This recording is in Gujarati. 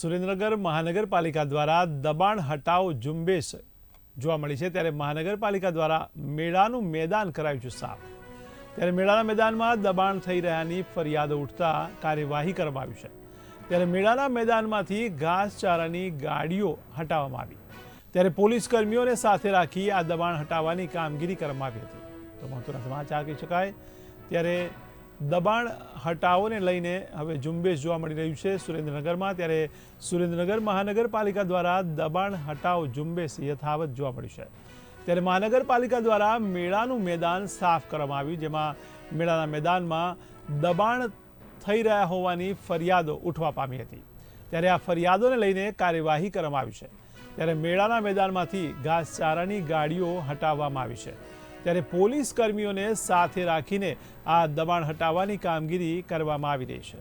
સુરેન્દ્રનગર મહાનગરપાલિકા દ્વારા દબાણ હટાવો ઝુંબેશ જોવા મળી છે. ત્યારે મહાનગરપાલિકા દ્વારા મેળાનું મેદાન કરાયું છે સાફ. ત્યારે મેળાના મેદાનમાં દબાણ થઈ રહ્યાની ફરિયાદો ઉઠતા કાર્યવાહી કરવામાં આવી છે. ત્યારે મેળાના મેદાનમાંથી ઘાસચારાની ગાડીઓ હટાવવામાં આવી. ત્યારે પોલીસ કર્મીઓને સાથે રાખી આ દબાણ હટાવવાની કામગીરી કરવામાં આવી હતી. તો મહત્વના સમાચાર કહી શકાય. ત્યારે દબાણ હટાવોને લઈને હવે ઝુંબેશ જોવા મળી રહ્યું છે સુરેન્દ્રનગરમાં. ત્યારે સુરેન્દ્રનગર મહાનગરપાલિકા દ્વારા દબાણ હટાવ ઝુંબેશ યથાવત જોવા મળ્યું છે. ત્યારે મહાનગરપાલિકા દ્વારા મેળાનું મેદાન સાફ કરવામાં આવ્યું, જેમાં મેળાના મેદાનમાં દબાણ થઈ રહ્યા હોવાની ફરિયાદો ઉઠવા પામી હતી. ત્યારે આ ફરિયાદોને લઈને કાર્યવાહી કરવામાં આવી છે. ત્યારે મેળાના મેદાનમાંથી ઘાસચારાની ગાડીઓ હટાવવામાં આવી છે. ત્યારે પોલીસ કર્મીઓને સાથે રાખીને આ દબાણ હટાવવાની કામગીરી કરવામાં આવી રહી છે.